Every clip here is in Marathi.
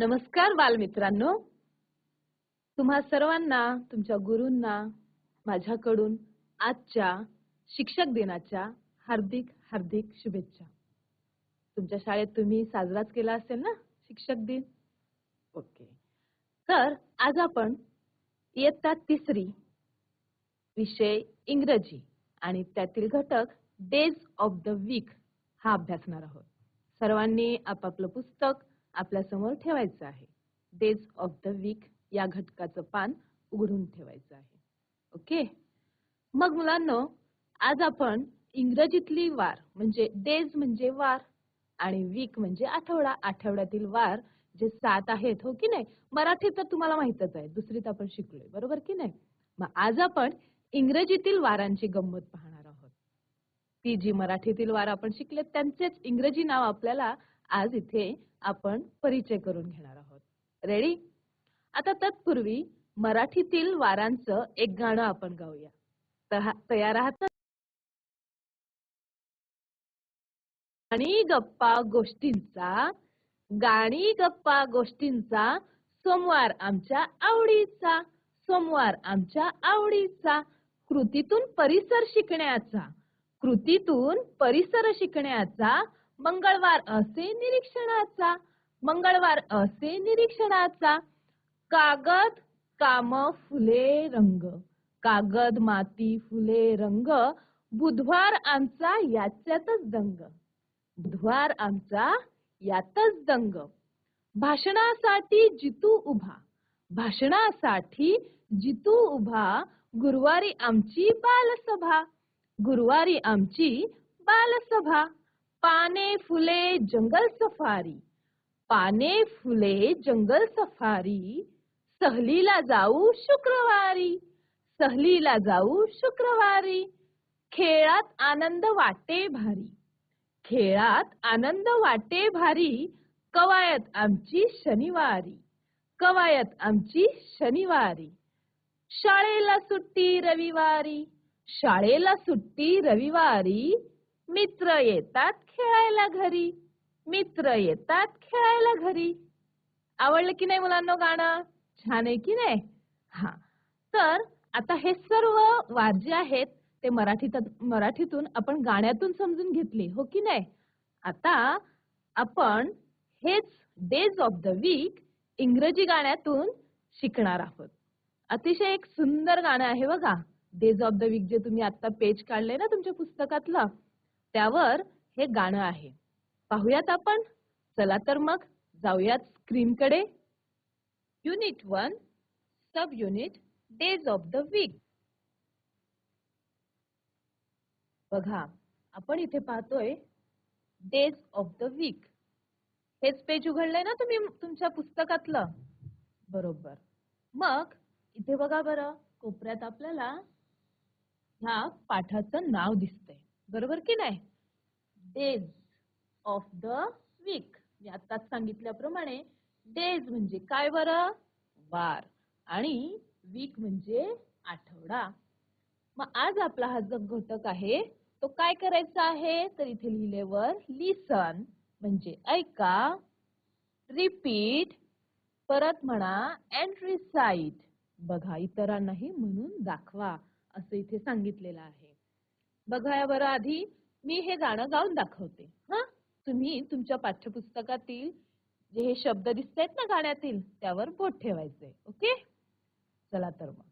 नमस्कार बालमित्रांनो. तुम्हा सर्वांना तुमच्या गुरूंना माझ्याकडून आजच्या शिक्षक दिनाच्या हार्दिक हार्दिक शुभेच्छा. तुमच्या शाळेत तुम्ही साजराच केला असेल ना शिक्षक दिन? ओके. तर आज आपण इयत्ता तिसरी विषय इंग्रजी आणि त्यातील घटक डेज ऑफ द वीक हा अभ्यासणार आहोत. सर्वांनी आपापलं पुस्तक आपल्यासमोर ठेवायचं आहे. डेज ऑफ द वीक या घटकाचं पान उघडून ठेवायचं आहे. ओके मग मुलांनो आज आपण इंग्रजीतली वार म्हणजे डेज म्हणजे वार आणि वीक म्हणजे आठवडा आठवड्यातील वार जे सात आहेत हो की नाही? मराठी तर तुम्हाला माहितच आहे दुसरीत आपण शिकलोय बरोबर की नाही? मग आज आपण इंग्रजीतील वारांची गंमत पाहणार आहोत. ती जी मराठीतील वार आपण शिकले त्यांचेच इंग्रजी नाव आपल्याला आज इथे आपण परिचय करून घेणार आहोत. रेडी आता तत्पूर्वी मराठीतील वारांचं एक गाणं आपण गाऊया. तयार आहात? गाणी गप्पा गोष्टींचा गाणी गप्पा गोष्टींचा सोमवार आमच्या आवडीचा सोमवार आमच्या आवडीचा कृतीतून परिसर शिकण्याचा कृतीतून परिसर शिकण्याचा मंगळवार असे निरीक्षणाचा मंगळवार असे निरीक्षणाचा कागद काम फुले रंग. कागद माती फुले रंग. बुधवार आमचा याच्यातच दंग. बुधवार आमचा यातच दंग. भाषणासाठी जितू उभा. भाषणासाठी जितू उभा. गुरुवारी आमची बालसभा. गुरुवारी आमची बालसभा. पाने फुले जंगल सफारी. पाने फुले जंगल सफारी. सहलीला जाऊ शुक्रवारी. सहलीला जाऊ शुक्रवारी. खेळात आनंद वाटे भारी. खेळात आनंद वाटे भारी. कवायत आमची शनिवारी. कवायत आमची शनिवारी. शाळेला सुट्टी रविवारी. शाळेला सुट्टी रविवारी. मित्र येतात खेळायला घरी. मित्र येतात खेळायला घरी. आवडलं की नाही मुलांना गाणं? छान आहे की नाही? हा. तर आता हे सर्व वार जे आहेत ते मराठीत मराठीतून आपण गाण्यातून समजून घेतले हो की नाही? आता आपण हेच डेज ऑफ द वीक इंग्रजी गाण्यातून शिकणार आहोत. अतिशय एक सुंदर गाणं आहे बघा. डेज ऑफ द वीक जे तुम्ही आता पेज काढले ना तुमच्या पुस्तकातलं त्यावर हे गाणं आहे. पाहूयात आपण? चला तर मग जाऊयात स्क्रीनकडे. Unit one sub unit days of the week बघा आपण इथे पाहतोय डेज ऑफ द वीक हेच पेज उघडलंय ना तुम्ही तुमच्या पुस्तकातलं? बरोबर. मग इथे बघा बरं कोपऱ्यात आपल्याला ह्या पाठाचं नाव दिसतंय. बरोबर की नाही? डेज ऑफ द वीक मी आताच सांगितल्याप्रमाणे डेज म्हणजे काय बरं? वार. आणि वीक म्हणजे आठवडा. मग आज आपला हा जो घटक आहे तो काय करायचा आहे? तर इथे लिहिलेवर लिसन म्हणजे ऐका रिपीट परत म्हणा अँड रिसाईट बघा इतरांनाही म्हणून दाखवा असं इथे सांगितलेलं आहे. बघाया बरं आधी मी हे गाणं गाऊन दाखवते. हा? तुम्ही तुमच्या पाठ्यपुस्तकातील जे हे शब्द दिसत ना गाण्यातील त्यावर बोट ठेवायचे ओके? चला तर मग.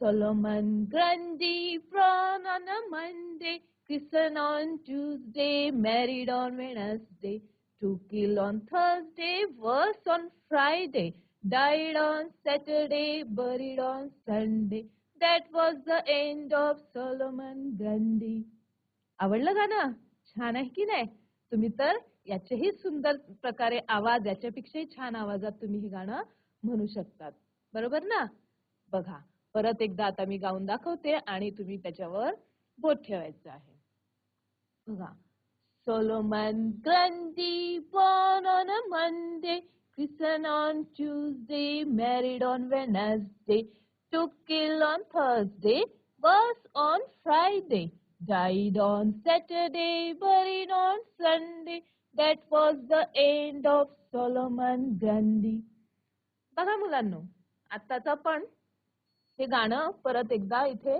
Solomon Grundy born on a Monday christened on Tuesday married on Wednesday took ill on Thursday worse on Friday died on Saturday buried on Sunday That was the end of Solomon Grundy. आवडलं गाणं? छान आहे की नाही? तुम्ही तर याचेही सुंदर प्रकारे आवाज याच्यापेक्षाही छान आवाजात तुम्ही हे गाणं म्हणू शकतात. बरोबर ना? बघा परत एकदा आता मी गाऊन दाखवते आणि तुम्ही त्याच्यावर बोट ठेवायचं आहे. बघा Solomon Grundy born on a Monday, christened on Tuesday, married on Wednesday, took ill on Thursday, was on Friday, died on Saturday, buried on Sunday. That was the end of Solomon Gandhi. बघा मुलांनो आत्ताच पण हे गाणं परत एकदा इथे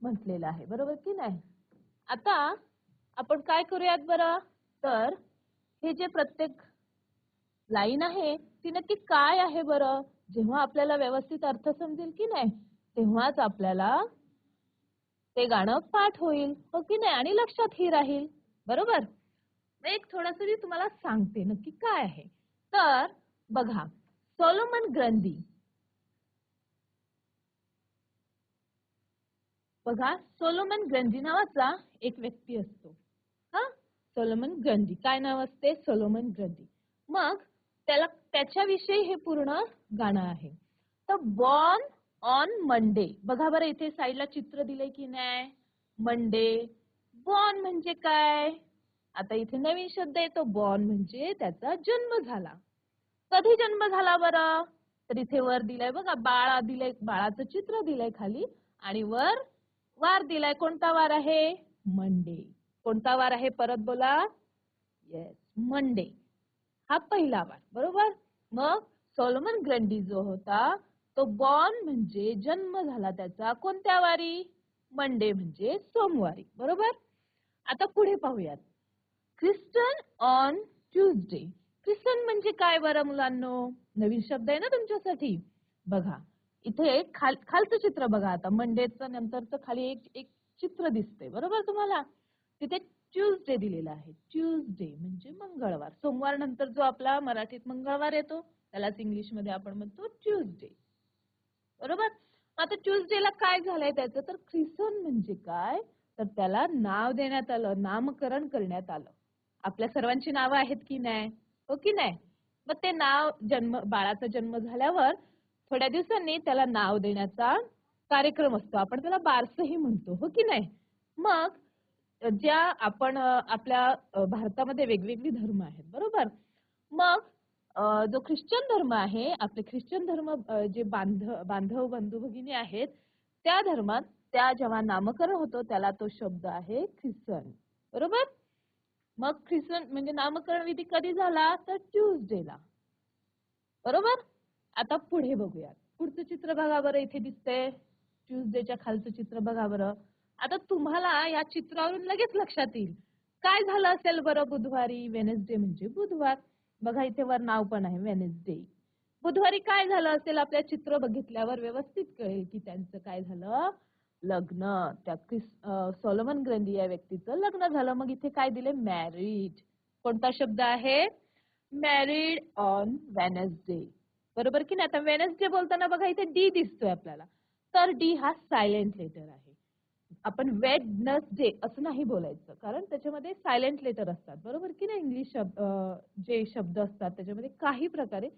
म्हटलेलं आहे बरोबर की नाही आता आपण काय करूयात बरं तर हे जे प्रत्येक लाईन आहे ती नक्की काय आहे बरं जेव्हा आपल्याला व्यवस्थित अर्थ समजेल की नाही तेव्हाच आपल्याला ते गाणं पाठ होईल हो की नाही? आणि लक्षातही राहील. बरोबर? एक थोडस मी तुम्हाला सांगते नक्की काय आहे. तर बघा सोलोमन ग्रंथी. बघा सोलोमन ग्रंथी नावाचा एक व्यक्ती असतो. हा? Solomon Grundy. काय नाव असते? Solomon Grundy. मग त्याला त्याच्याविषयी हे पूर्ण गाणं आहे. तर बॉर्न ऑन मंडे बघा बरं इथे साईडला चित्र दिलंय की नाही? मंडे बॉर्न म्हणजे काय? आता इथे नवीन शब्द येतो बॉर्न म्हणजे त्याचा जन्म झाला. कधी जन्म झाला बरं? तर इथे वर दिलाय बघा बाळा दिलंय बाळाचं चित्र दिलंय खाली आणि वर वार दिलाय. कोणता वार आहे? मंडे कोणता वार आहे? परत बोला. येस मंडे हा पहिला वार बरोबर? मग सोलोमन ग्रंडी जो होता तो बॉर्न म्हणजे जन्म झाला त्याचा कोणत्या वारी? मंडे म्हणजे सोमवारी बरोबर? आता पुढे पाहूयात. Christian on Tuesday. ख्रिस्टन म्हणजे काय बरं मुलांनो? नवीन शब्द आहे ना तुमच्यासाठी? बघा इथे खाल खालचं चित्र बघा आता. मंडेचं नंतरचं खाली एक एक चित्र दिसते बरोबर तुम्हाला? तिथे ट्यूजडे दिलेला आहे. ट्यूजडे म्हणजे मंगळवार. सोमवार नंतर जो आपला मराठीत मंगळवार येतो त्यालाच इंग्लिशमध्ये आपण म्हणतो ट्यूजडे. बरोबर? आता ट्यूजडेला काय झालंय त्याचं? तर ख्रिसन म्हणजे काय? तर त्याला नाव देण्यात आलं नामकरण करण्यात आलं. आपल्या सर्वांची नावं आहेत की नाही? हो की नाही? मग ते नाव जन्म बाळाचा जन्म झाल्यावर थोड्या दिवसांनी त्याला नाव देण्याचा कार्यक्रम असतो. आपण त्याला बारसही म्हणतो. हो की नाही? मग ज्या आपण आपल्या भारतामध्ये वेगवेगळी धर्म आहेत बरोबर? मग जो ख्रिश्चन धर्म आहे आपले ख्रिश्चन धर्म जे बांध बांधव बंधू भगिनी आहेत त्या धर्मात त्या जेव्हा नामकरण होतो त्याला तो शब्द आहे ख्रिश्चन बरोबर? मग ख्रिश्चन म्हणजे नामकरण विधी कधी झाला? तर ट्यूजडेला बरोबर? आता पुढे बघूयात. पुढचं चित्र बघा बरं इथे दिसतंय. ट्यूजडेच्या खालचं चित्र बघा बरं. आता तुम्हाला या चित्रावरून लगेच लक्षात येईल. काय झालं असेल बरं बुधवारी? वेनेसडे म्हणजे बुधवार. बघा इथे वर नाव पण आहे वेनेसडे बुधवारी काय झालं असेल आपल्या चित्र बघितल्यावर व्यवस्थित कळेल की त्यांचं काय झालं? लग्न. त्या क्रिस सोलोमन ग्रंथी या व्यक्तीचं लग्न झालं. मग इथे काय दिले? मॅरिड कोणता शब्द आहे? मॅरिड ऑन वेनसडे बरोबर की नाही? आता वेनसडे बोलताना बघा इथे डी दिसतोय आपल्याला. तर डी हा सायलेंट लेटर आहे. आपण वेडनसडे असं नाही बोलायचं. कारण त्याच्यामध्ये सायलेंट लेटर असतात. बरोबर की नाही? इंग्लिश शब्द जे शब्द असतात त्याच्यामध्ये काही प्रकारे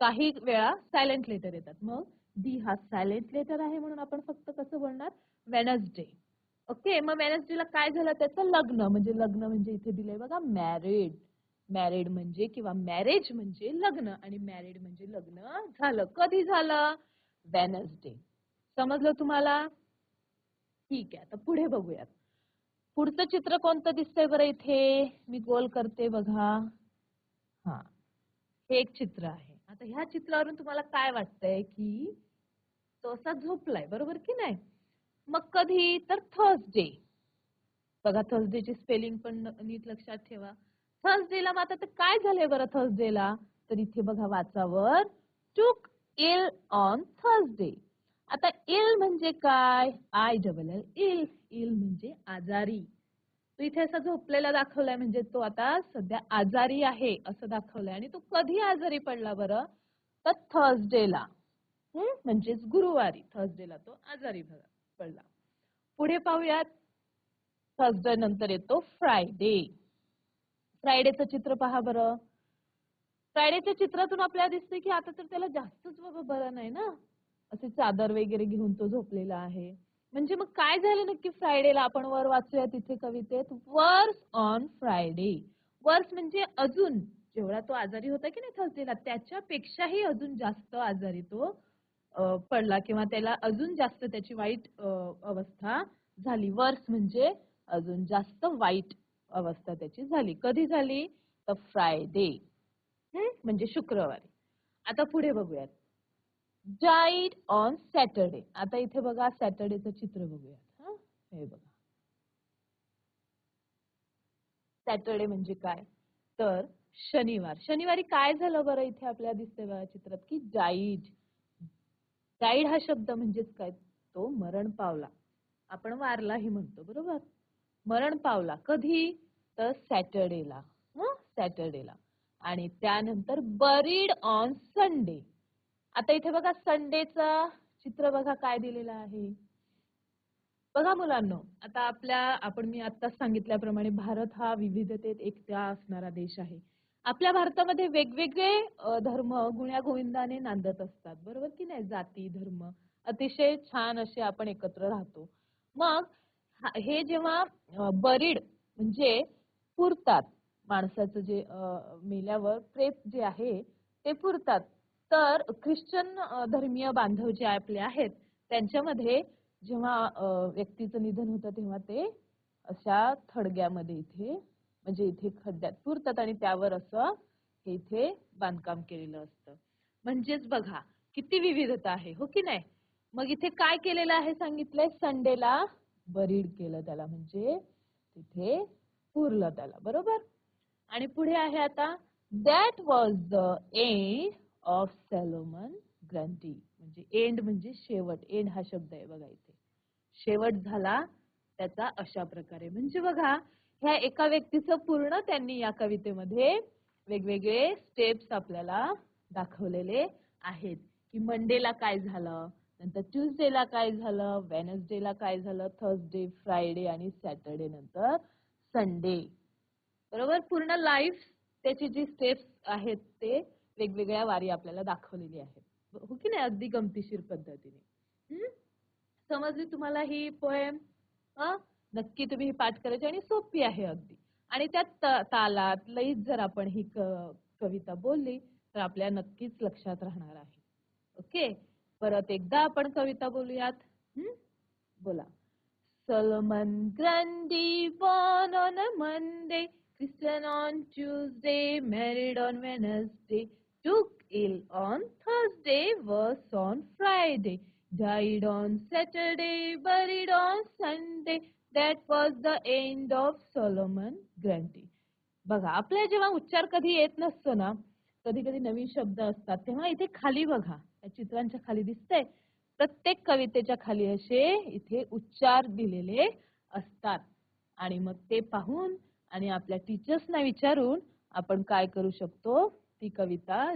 काही वेळा सायलेंट लेटर येतात. मग डी हा सायलेंट लेटर आहे म्हणून आपण फक्त कसं बोलणार? Wednesday okay? मग वेनसडेला काय झालं? त्याचं लग्न. म्हणजे लग्न म्हणजे इथे दिलंय बघा मॅरिड मॅरिड म्हणजे किंवा मॅरेज म्हणजे लग्न. आणि मॅरिड म्हणजे लग्न झालं. कधी झालं? वेनसडे समजलं तुम्हाला? ठीक आहे आता पुढे बघूयात. पुढचं चित्र कोणतं दिसतंय बरं इथे? मी गोल करते बघा. हा हे एक चित्र आहे. आता ह्या चित्रावरून तुम्हाला काय वाटतंय की तो असा झोपलाय बरोबर की नाही? मग कधी तर थर्सडे बघा थर्सडेची स्पेलिंग पण नीट लक्षात ठेवा. थर्सडेला मग आता काय झालंय बरं थर्सडेला तर इथे बघा वाचावर टूक इल ऑन थर्सडे आता इल म्हणजे काय? I double L ill ill म्हणजे आजारी. तो इथे असा झोपलेला दाखवलाय म्हणजे तो आता सध्या आजारी आहे असं दाखवलंय. आणि तो कधी आजारी पडला बरं? तर थर्सडेला म्हणजेच गुरुवारी. थर्सडेला तो आजारी पडला. पुढे पाहूयात. थर्सडे नंतर येतो फ्रायडे फ्रायडेचं चित्र पहा बरं. फ्रायडेच्या चित्रातून आपल्याला दिसते की आता तर त्याला जास्तच बाबा बरं नाही ना? असे चादर वगैरे घेऊन तो झोपलेला आहे. म्हणजे मग काय झालं नक्की फ्रायडेला? आपण वर वाचूया तिथे कवितेत वर्स ऑन फ्रायडे वर्स म्हणजे अजून. जेवढा तो आजारी होता की नाही थर्सडेला त्याच्यापेक्षाही अजून जास्त आजारी तो पडला किंवा त्याला अजून जास्त त्याची वाईट अवस्था झाली. वर्स म्हणजे अजून जास्त वाईट अवस्था त्याची झाली. कधी झाली? तर फ्रायडे म्हणजे शुक्रवारी. आता पुढे बघूयात. डाईड ऑन सॅटरडे आता इथे बघा सॅटरडेचं चित्र बघूयात. हा? हे बघा. सॅटरडे म्हणजे काय? तर शनिवार. शनिवारी काय झालं बरं इथे आपल्याला दिसते बघा चित्रात? की डाईड डाईड हा शब्द म्हणजेच काय? तो मरण पावला. आपण वारलाही म्हणतो बरोबर? मरण पावला. कधी? तर सॅटरडेला सॅटरडेला आणि त्यानंतर बरीड ऑन संडे आता इथे बघा संडेचं चित्र बघा काय दिलेलं आहे. बघा मुलांनो आता आपल्या आपण मी आत्ताच सांगितल्याप्रमाणे भारत हा विविधतेत एकता असणारा देश आहे. आपल्या भारतामध्ये वेगवेगळे धर्म गुण्यागोविंदाने नांदत असतात. बरोबर की नाही? जाती धर्म अतिशय छान असे आपण एकत्र राहतो. मग हे जेव्हा बरीड म्हणजे पुरतात माणसाचं जे मेल्यावर प्रेत जे आहे ते पुरतात. तर ख्रिश्चन धर्मीय बांधव जे आपले आहेत त्यांच्यामध्ये जेव्हा व्यक्तीचं निधन होतं तेव्हा ते अशा थडग्यामध्ये इथे म्हणजे इथे खड्ड्यात पुरतात आणि त्यावर असं हे इथे बांधकाम केलेलं असतं. म्हणजेच बघा किती विविधता आहे हो की नाही? मग इथे काय केलेलं आहे सांगितलंय? संडेला बरीड केलं त्याला म्हणजे तिथे पुरलं त्याला बरोबर? आणि पुढे आहे आता that was the end of Solomon Grundy म्हणजे एंड म्हणजे शेवट. एंड हा शब्द आहे बघा इथे. शेवट झाला त्याचा अशा प्रकारे. म्हणजे बघा ह्या एका व्यक्तीचं पूर्ण त्यांनी या कवितेमध्ये वेगवेगळे स्टेप्स आपल्याला दाखवलेले आहेत. की मंडेला काय झालं? नंतर ट्युजडेला काय झालं? वेनसडेला काय झालं? थर्सडे फ्रायडे आणि सॅटरडे नंतर संडे बरोबर? पूर्ण लाईफ त्याची जी स्टेप्स आहेत ते वेगवेगळ्या वारी आपल्याला दाखवलेली आहेत. हो की नाही? अगदी गमतीशीर पद्धतीने. हम्म? समजली तुम्हाला ही पोएम नक्की तुम्ही ही पाठ करायची आणि सोपी आहे अगदी. आणि त्या तालात लईत जर आपण ही कविता बोलली तर आपल्या नक्कीच लक्षात राहणार आहे. ओके? परत एकदा आपण कविता बोलूयात. हम्म? बोला. Solomon Grundy, born on a Monday, Christian on Tuesday, married on Wednesday, took ill on Thursday, was on Friday, died on Saturday, buried on Sunday. That was the end of Solomon Grundy. बघा आपल्या जेव्हा उच्चार कधी येत नसतो ना कधी कधी नवीन शब्द असतात तेव्हा इथे खाली बघा. या चित्रांच्या खाली दिसतंय. प्रत्येक कवितेच्या खाली असे इथे उच्चार दिलेले असतात. आणि मग ते पाहून आणि आपल्या टीचर्सना विचारून आपण काय करू शकतो? ती कविता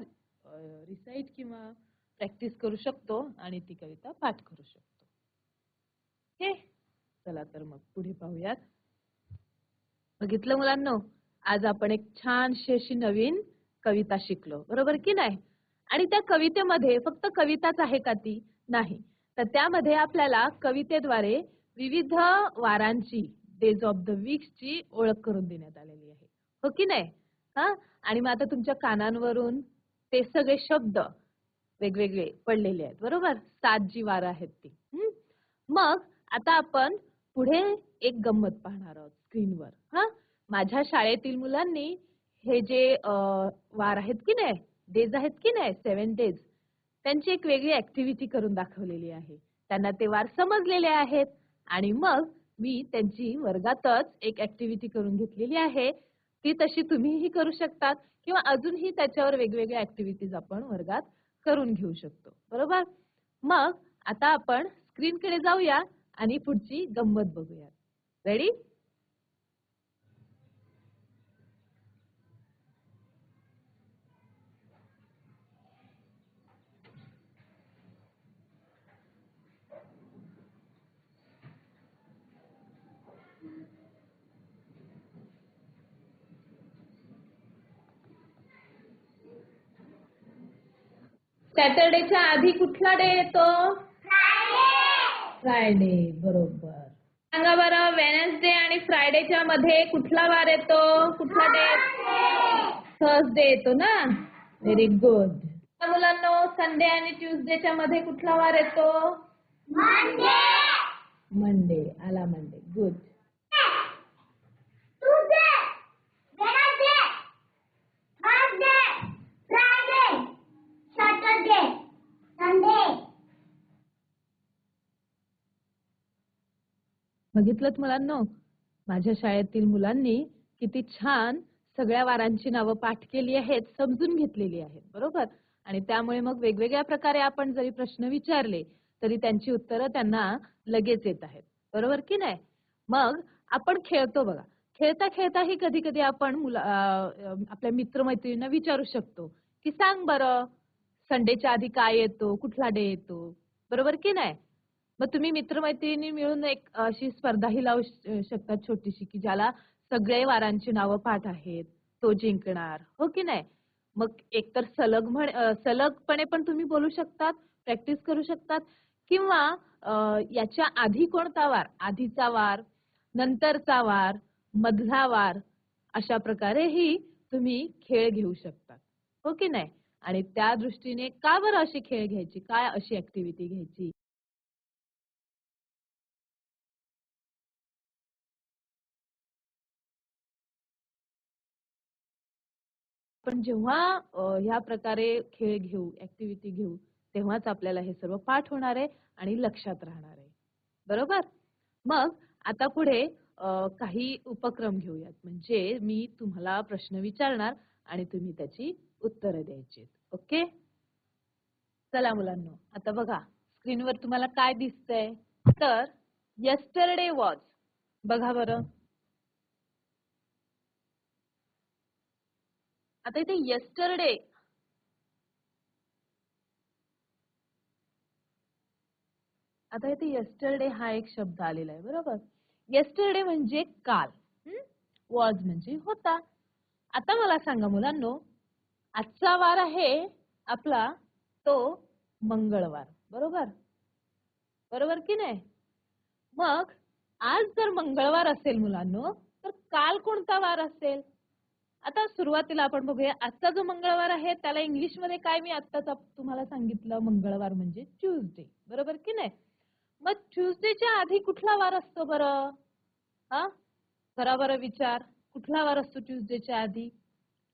रिसाईट किंवा प्रॅक्टिस करू शकतो आणि ती कविता पाठ करू शकतो. हे? चला तर मग पुढे पाहूयात. बघितलं मुलांनो आज आपण एक छानशी अशी नवीन कविता शिकलो. बरोबर की नाही? आणि त्या कवितेमध्ये फक्त कविताच आहे का ती? नाही. तर त्यामध्ये आपल्याला कवितेद्वारे विविध वारांची डेज ऑफ द वीक्सची ओळख करून देण्यात आलेली आहे. हो की नाही? हा? आणि मग आता तुमच्या कानांवरून ते सगळे शब्द वेगवेगळे पडलेले आहेत बरोबर? सात जी वारं आहेत ती. मग आता आपण पुढे एक गंमत पाहणार आहोत स्क्रीनवर. हा? माझ्या शाळेतील मुलांनी हे जे वार आहेत की नाही डेज आहेत की नाही सेवन डेज त्यांची एक वेगळी ऍक्टिव्हिटी करून दाखवलेली आहे. त्यांना ते वार समजलेले आहेत. आणि मग मी त्यांची वर्गातच एक ऍक्टिव्हिटी करून घेतलेली आहे. ती तशी तुम्हीही करू शकतात किंवा अजूनही त्याच्यावर वेगवेगळ्या ऍक्टिव्हिटीज आपण वर्गात करून घेऊ शकतो. बरोबर? मग आता आपण स्क्रीनकडे जाऊया आणि पुढची गंमत बघूया रेडी सॅटर्डेच्या आधी कुठला डे येतो? फ्रायडे बरोबर. सांगा बरं वेनसडे आणि फ्रायडेच्या मध्ये कुठला वार येतो? कुठला डे? थर्सडे येतो ना? व्हेरी गुड मुलांनो संडे आणि ट्युजडेच्या मध्ये कुठला वार येतो? मंडे आला मंडे गुड बघितलं मुलांनो? माझ्या शाळेतील मुलांनी किती छान सगळ्या वारांची नावं पाठ केली आहेत समजून घेतलेली आहेत बरोबर? आणि त्यामुळे मग वेगवेगळ्या प्रकारे आपण जरी प्रश्न विचारले तरी त्यांची उत्तरं त्यांना लगेच येत आहेत. बरोबर की नाही? मग आपण खेळतो बघा. खेळता खेळताही कधी कधी आपण मुला आपल्या मित्रमैत्रिणींना विचारू शकतो की सांग बरं संडेच्या आधी काय येतो? कुठला डे येतो? बरोबर की नाही? मग तुम्ही मित्रमैत्रिणी मिळून एक अशी स्पर्धाही लावू श- शकता छोटीशी की ज्याला सगळे वारांची नावं पाठ आहेत तो जिंकणार. हो की नाही? मग एकतर सलग म्हण सलगपणे पण तुम्ही बोलू शकतात प्रॅक्टिस करू शकतात किंवा याच्या आधी कोणता वार? आधीचा वार नंतरचा वार मधला वार अशा प्रकारेही तुम्ही खेळ घेऊ शकतात. हो की नाही? आणि त्या दृष्टीने का बरं अशी खेळ घ्यायची? काय अशी ऍक्टिव्हिटी घ्यायची? पण जेव्हा ह्या प्रकारे खेळ घेऊ ऍक्टिव्हिटी घेऊ तेव्हाच आपल्याला हे सर्व पाठ होणार आहे आणि लक्षात राहणार आहे. बरोबर? मग आता पुढे काही उपक्रम घेऊयात. म्हणजे मी तुम्हाला प्रश्न विचारणार आणि तुम्ही त्याची उत्तरं द्यायची ओके? चला मुलांनो आता बघा. स्क्रीनवर तुम्हाला काय दिसतंय? तर यस्टरडे वॉज बघा बरं. आता इथे यस्टरडे आता इथे यस्टरडे हा एक शब्द आलेला आहे बरोबर? यस्टरडे म्हणजे काल. वॉज म्हणजे होता. आता मला सांगा मुलांनो आजचा वार आहे आपला तो मंगळवार बरोबर? बरोबर की नाही? मग आज जर मंगळवार असेल मुलांनो तर काल कोणता वार असेल? आता सुरुवातीला आपण बघूया आजचा जो मंगळवार आहे त्याला इंग्लिशमध्ये काय मी आत्ताच तुम्हाला सांगितलं मंगळवार म्हणजे ट्यूजडे. बरोबर की नाही? मग ट्यूजडेच्या आधी कुठला वार असतो बरं? हा? करा बरं विचार. कुठला वार असतो ट्यूजडेच्या आधी?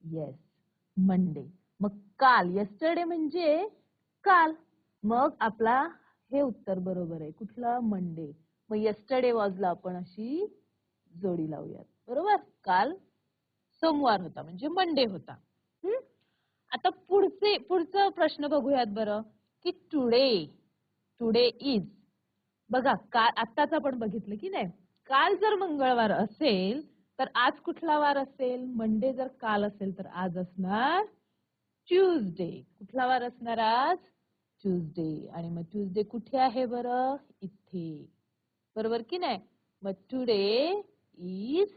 येस मंडे मग काल यस्टरडे म्हणजे काल. मग आपला हे उत्तर बरोबर आहे. कुठला? मंडे मग यस्टरडे वॉजला आपण अशी जोडी लावूयात. बरोबर? काल सोमवार होता म्हणजे मंडे होता. हम्म? आता पुढचे पुढचा प्रश्न बघूयात बरं की टुडे टुडे इज बघा काल आत्ताच आपण बघितलं की नाही? काल जर मंगळवार असेल तर आज कुठला वार असेल? मंडे जर काल असेल तर आज असणार ट्यूजडे कुठला वार असणार आज? ट्यूजडे आणि मग ट्यूजडे कुठे आहे बरं? इथे. बरोबर की नाही? मग टुडे इज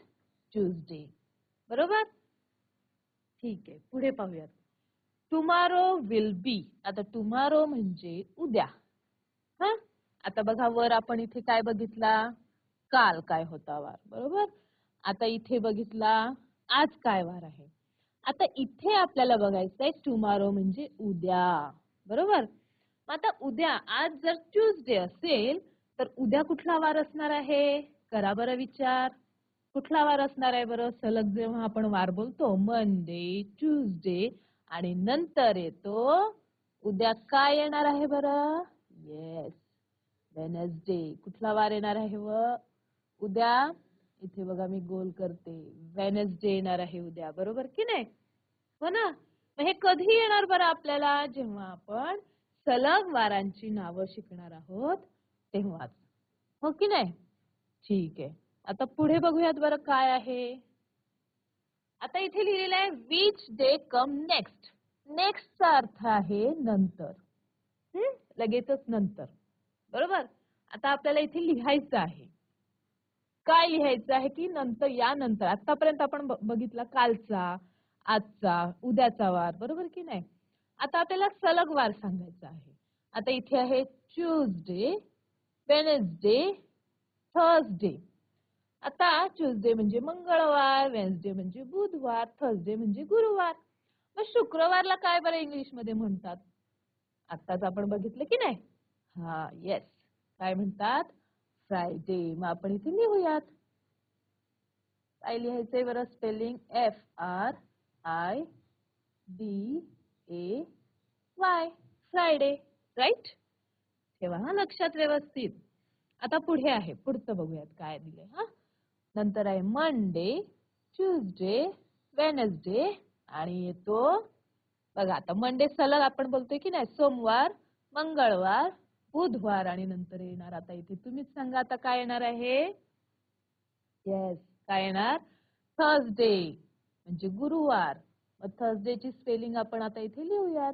ट्यूजडे बरोबर? ठीक आहे पुढे पाहूयात. टुमारो विल बी आता टुमारो म्हणजे उद्या. हा? आता बघा वर आपण इथे काय बघितला? काल काय होता वार बरोबर? आता इथे बघितला आज काय वार आहे? आता इथे आपल्याला बघायचंय टुमारो म्हणजे उद्या. बरोबर? आता उद्या आज जर ट्यूजडे असेल तर उद्या कुठला वार असणार आहे? करा बरं विचार. कुठला वार असणार आहे बरं? सलग जेव्हा आपण वार बोलतो मंडे ट्यूजडे आणि नंतर येतो उद्या काय येणार आहे बरं? येस वेनसडे कुठला वार येणार आहे व? उद्या? इथे बघा मी गोल करते. वेनसडे येणार आहे उद्या. बरोबर की नाही? हो ना? मग हे कधी येणार बरं आपल्याला? जेव्हा आपण सलग वारांची नावं शिकणार आहोत तेव्हाच. हो की नाही? ठीक आहे. आता पुढे बघूयात बरं काय आहे. आता इथे लिहिलेलं आहे विच डे कम नेक्स्ट नेक्स्टचा अर्थ आहे नंतर. लगेचच नंतर. बरोबर? आता आपल्याला इथे लिहायचं आहे. काय लिहायचं आहे की नंतर या नंतर. आतापर्यंत आपण बघितला कालचा आजचा उद्याचा वार. बरोबर की नाही? आता आपल्याला सलग वार सांगायचा आहे. आता इथे आहे ट्यूजडे वेनेसडे थर्सडे आता ट्यूजडे म्हणजे मंगळवार वेन्सडे म्हणजे बुधवार थर्सडे म्हणजे गुरुवार. मग शुक्रवारला काय बरं इंग्लिशमध्ये म्हणतात? आत्ताच आपण बघितलं की नाही? हा येस काय म्हणतात? फ्रायडे मग आपण इथे लिहूयात. काय लिहायचंय बरं? Spelling F R I D A Y Friday right ठेवा हा लक्षात व्यवस्थित. आता पुढे आहे. पुढचं बघूयात काय दिलंय हा? नंतर आहे मंडे ट्यूजडे वेनसडे आणि येतो. बघा आता मंडे सलग आपण बोलतोय की नाही? सोमवार मंगळवार बुधवार आणि नंतर येणार. आता इथे तुम्हीच सांगा आता काय येणार आहे? येस काय येणार? थर्सडे म्हणजे गुरुवार. मग थर्सडे ची स्पेलिंग आपण आता इथे लिहूयात.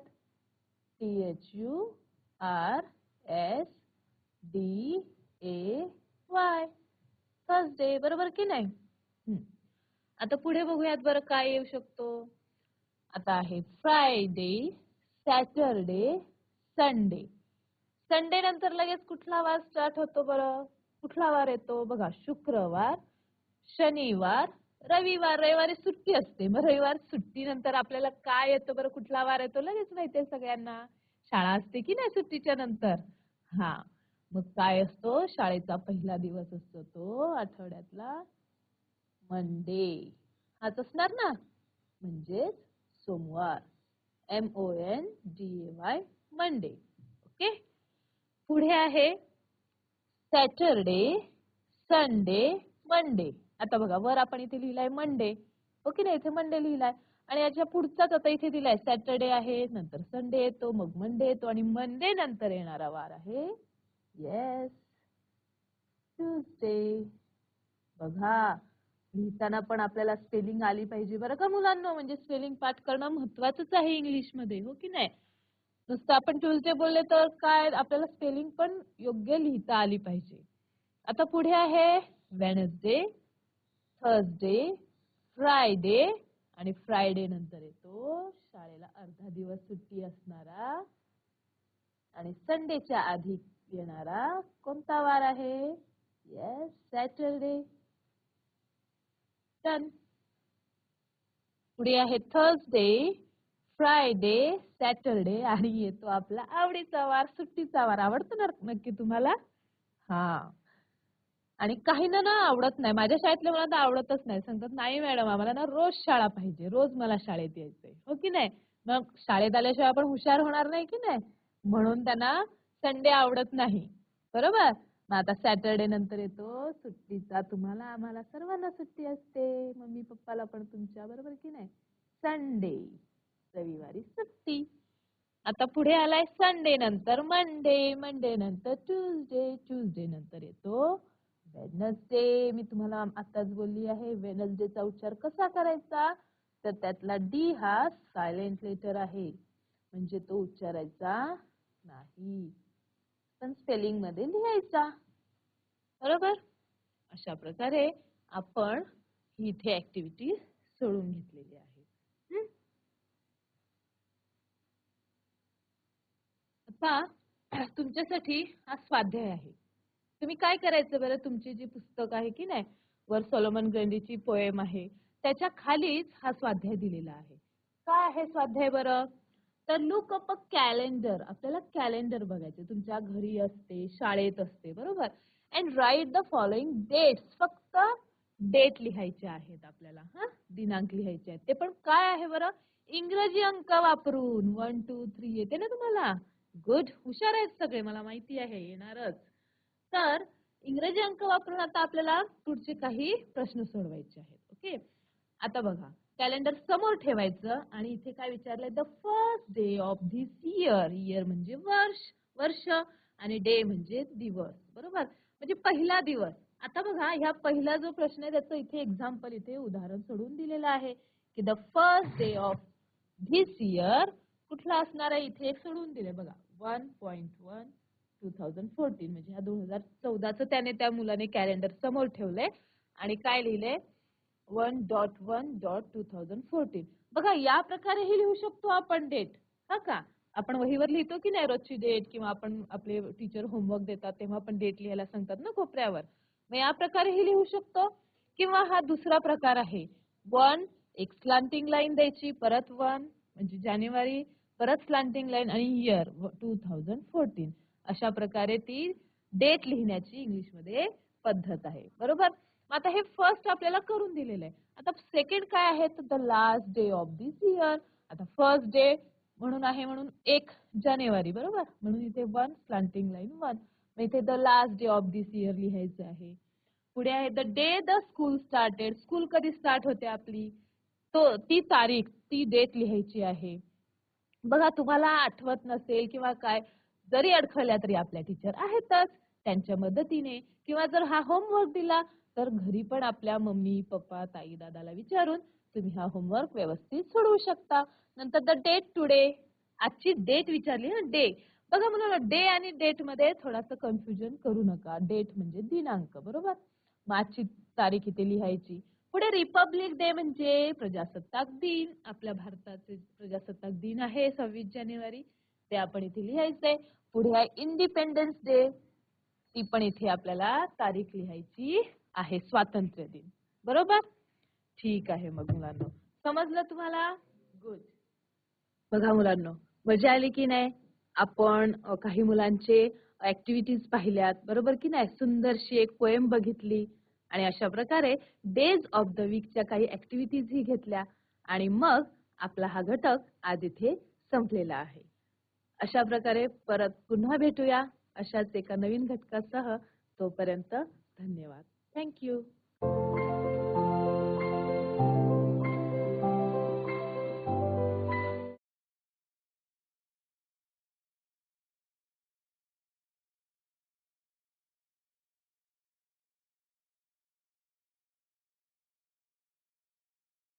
T H U R S D A Y day बरोबर की नाही? हम्म. आता पुढे बघूयात बरं काय येऊ शकतो. आता आहे फ्रायडे सॅटरडे संडे संडे नंतर लगेच कुठला वार स्टार्ट होतो बरं? कुठला वार येतो? बघा शुक्रवार शनिवार रविवार. रविवारी सुट्टी असते. मग रविवार सुट्टी नंतर आपल्याला काय येतो बरं? कुठला वार येतो? लगेच माहितीये सगळ्यांना. शाळा असते की नाही सुट्टीच्या नंतर? हा. मग काय असतो? शाळेचा पहिला दिवस असतो तो आठवड्यातला मंडे हाच असणार ना? म्हणजेच सोमवार. M O N D A Y Monday okay? पुढे आहे सॅटरडे संडे मंडे आता बघा वर आपण इथे लिहिलाय मंडे ओके हो नाही? इथे मंडे लिहिलाय. आणि याच्या पुढचाच आता इथे दिलाय सॅटरडे आहे नंतर संडे येतो मग मंडे येतो आणि मंडे नंतर येणारा वार आहे येस ट्यूजडे बघा लिहिताना पण आपल्याला स्पेलिंग आली पाहिजे बरं का मुलांना? म्हणजे स्पेलिंग पाठ करणं महत्वाचंच आहे इंग्लिशमध्ये हो की नाही? नुसतं आपण ट्यूजडे बोलले तर काय आपल्याला स्पेलिंग पण योग्य लिहिता आली पाहिजे. आता पुढे आहे वेनसडे थर्सडे फ्रायडे आणि फ्रायडे नंतर येतो. शाळेला अर्धा दिवस सुट्टी असणारा आणि संडेच्या आधी येणारा कोणता वार आहे? येस सॅटरडे डन पुढे आहे थर्सडे फ्रायडे सॅटरडे आणि येतो आपला आवडीचा वार सुट्टीचा वार. आवडतो ना नक्की तुम्हाला? हा. आणि काही ना आवडत नाही. माझ्या शाळेतल्या तर आवडतच नाही. सांगतात नाही मॅडम आम्हाला ना रोज शाळा पाहिजे. रोज मला शाळेत यायचंय. हो की नाही? मग शाळेत आल्याशिवाय आपण हुशार होणार नाही की नाही? म्हणून त्यांना संडे आवडत नाही. बरोबर? मग आता सॅटरडे नंतर येतो सुट्टीचा. तुम्हाला आम्हाला सर्वांना सुट्टी असते. मम्मी पप्पाला पण तुमच्या बरोबर की नाही? संडे. रविवारी सुट्टी. आता पुढे आलाय संडे नंतर मंडे. मंडे नंतर ट्यूजडे. ट्यूजडे नंतर येतो वेनसडे मी तुम्हाला आताच बोलली आहे वेनसडेचा उच्चार कसा करायचा? तर त्यातला डी हा सायलेंट लेटर आहे. म्हणजे तो उच्चारायचा नाही. पण स्पेलिंगमध्ये लिहायचा. बरोबर? अशा प्रकारे आपण इथे ऍक्टिव्हिटी सोडून घेतलेली आहे. आता तुमच्यासाठी हा स्वाध्याय आहे. तुम्ही काय करायचं बरं? तुमची जी पुस्तक आहे की नाही वर सोलोमन ग्रंडीची पोएम आहे त्याच्या खालीच हा स्वाध्याय दिलेला आहे. काय आहे स्वाध्याय बरं? तर लुक अप अ कॅलेंडर आपल्याला कॅलेंडर बघायचं तुमच्या घरी असते शाळेत असते बरोबर? And write the following dates फक्त डेट लिहायचे आहेत आपल्याला हा? दिनांक लिहायचे आहेत. ते पण काय आहे बरं? इंग्रजी अंक वापरून. वन टू थ्री येते ना तुम्हाला? गुड हुशार आहेत सगळे मला माहिती आहे. येणारच. तर इंग्रजी अंक वापरून आता आपल्याला पुढचे काही प्रश्न सोडवायचे आहेत. ओके आता बघा. कॅलेंडर समोर ठेवायचं आणि इथे काय विचारलंय? The first day of this year year म्हणजे वर्ष वर्ष आणि डे म्हणजे दिवस. बरोबर? म्हणजे पहिला दिवस. आता बघा ह्या पहिला जो प्रश्न आहे त्याचं इथे एक्झाम्पल इथे उदाहरण सोडून दिलेलं आहे. की the first day of this year कुठला असणार आहे? इथे एक सोडून दिले बघा. One point one two thousand fourteen म्हणजे ह्या दोन हजार चौदाचं त्याने त्या मुलाने कॅलेंडर समोर ठेवलंय. आणि काय लिहिलंय? One dot one dot two thousand fourteen बघा या प्रकारेही लिहू शकतो आपण डेट हा का? आपण वहीवर लिहितो की नाही रोजची डेट किंवा आपण आपले टीचर होमवर्क देतात तेव्हा आपण डेट लिहायला सांगतात ना कोपऱ्यावर. मग या प्रकारेही लिहू शकतो. किंवा हा दुसरा प्रकार आहे. वन एक स्लांटिंग लाईन द्यायची. परत वन म्हणजे जानेवारी परत स्लांटिंग लाईन आणि इयर टू थाउजंड फोर्टीन अशा प्रकारे ती डेट लिहिण्याची इंग्लिशमध्ये पद्धत आहे. बरोबर? मग आता हे फर्स्ट आपल्याला करून दिलेलं आहे. आता सेकंड काय आहे? तर the last day of this year आता फर्स्ट डे म्हणून आहे म्हणून एक जानेवारी बरोबर? म्हणून इथे वन स्लांटिंग लाईन वन मग इथे the last day of this year लिहायचं आहे. पुढे आहे the day the school started school कधी स्टार्ट होते आपली? तो ती तारीख ती डेट लिहायची आहे. बघा तुम्हाला आठवत नसेल किंवा काय जरी अडखळल्या तरी आपल्या टीचर आहेतच. त्यांच्या मदतीने. किंवा जर हा होमवर्क दिला तर घरी पण आपल्या मम्मी पप्पा ताई दादाला विचारून तुम्ही हा होमवर्क व्यवस्थित सोडवू शकता. नंतर द डेट टुडे आजची डेट विचारली ना डे बघा म्हणून डे आणि डेटमध्ये थोडासा कन्फ्युजन करू नका. डेट म्हणजे दिनांक बरोबर? मग तारीख इथे लिहायची. पुढे रिपब्लिक डे म्हणजे प्रजासत्ताक दिन. आपल्या भारताचे प्रजासत्ताक दिन आहे सव्वीस जानेवारी. ते आपण इथे लिहायचंय. पुढे आहे इंडिपेंडन्स डे ती पण इथे आपल्याला तारीख लिहायची. आहे स्वातंत्र्य दिन. बरोबर? ठीक आहे मग मुलांना. समजलं तुम्हाला? गुड बघा मुलांना मजा आली की नाही? आपण काही मुलांचे ऍक्टिव्हिटीज पाहिल्यात बरोबर की नाही? सुंदरशी एक पोएम बघितली आणि अशा प्रकारे डेज ऑफ द वीकच्या काही ऍक्टिव्हिटीज ही घेतल्या आणि मग आपला हा घटक आज इथे संपलेला आहे. अशा प्रकारे परत पुन्हा भेटूया अशाच एका नवीन घटकासह. तोपर्यंत धन्यवाद. Thank you.